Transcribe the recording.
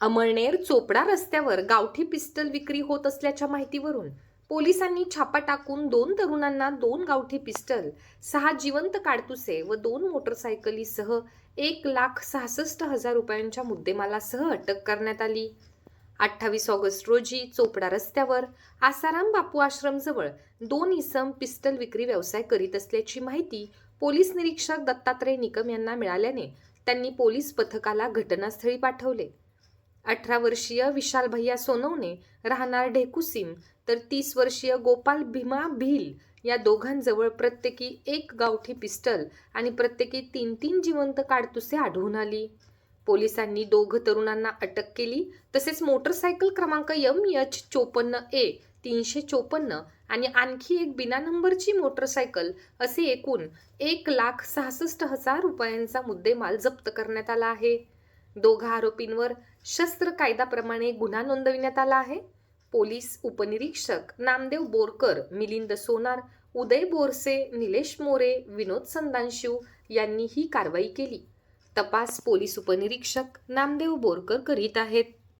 अमळनेर चोपडा रस्त्यावर गावठी पिस्टल विक्री होत असल्याच्या माहितीवरून पोलिसांनी छापा टाकून दोन तरुणांना दोन गावठी पिस्टल सहा जिवंत काडतुसे व दोन मोटरसायकलीसह एक लाख सहासष्ट हजार रुपयांच्या मुद्देमालासह अटक करण्यात आली. अठ्ठावीस ऑगस्ट रोजी चोपडा रस्त्यावर आसाराम बापू आश्रमजवळ दोन इसम पिस्टल विक्री व्यवसाय करीत असल्याची माहिती पोलीस निरीक्षक दत्तात्रय निकम यांना मिळाल्याने त्यांनी पोलीस पथकाला घटनास्थळी पाठवले. अठरा वर्षीय विशाल भैया सोनवणे राहणार ढेकुसीम तर तीस वर्षीय गोपाल भीमा भिल या दोघांजवळ प्रत्येकी एक गावठी पिस्टल आणि प्रत्येकी तीन तीन जिवंत काडतुसे आढळून आली. पोलिसांनी दोघ तरुणांना अटक केली तसेच मोटरसायकल क्रमांक एम एच चोपन्न ए तीनशे चोपन्न आणि आणखी एक बिना नंबरची मोटरसायकल असे एकूण एक लाख सहासष्ट हजार रुपयांचा मुद्देमाल जप्त करण्यात आला आहे. दोघा आरोपींवर शस्त्र कायद्याप्रमाणे गुन्हा नोंदविण्यात आला आहे. पोलीस उपनिरीक्षक नामदेव बोरकर मिलिंद सोनार उदय बोरसे निलेश मोरे विनोद संदानशिव यांनी ही कारवाई केली. तपास पोलीस उपनिरीक्षक नामदेव बोरकर करीत आहेत.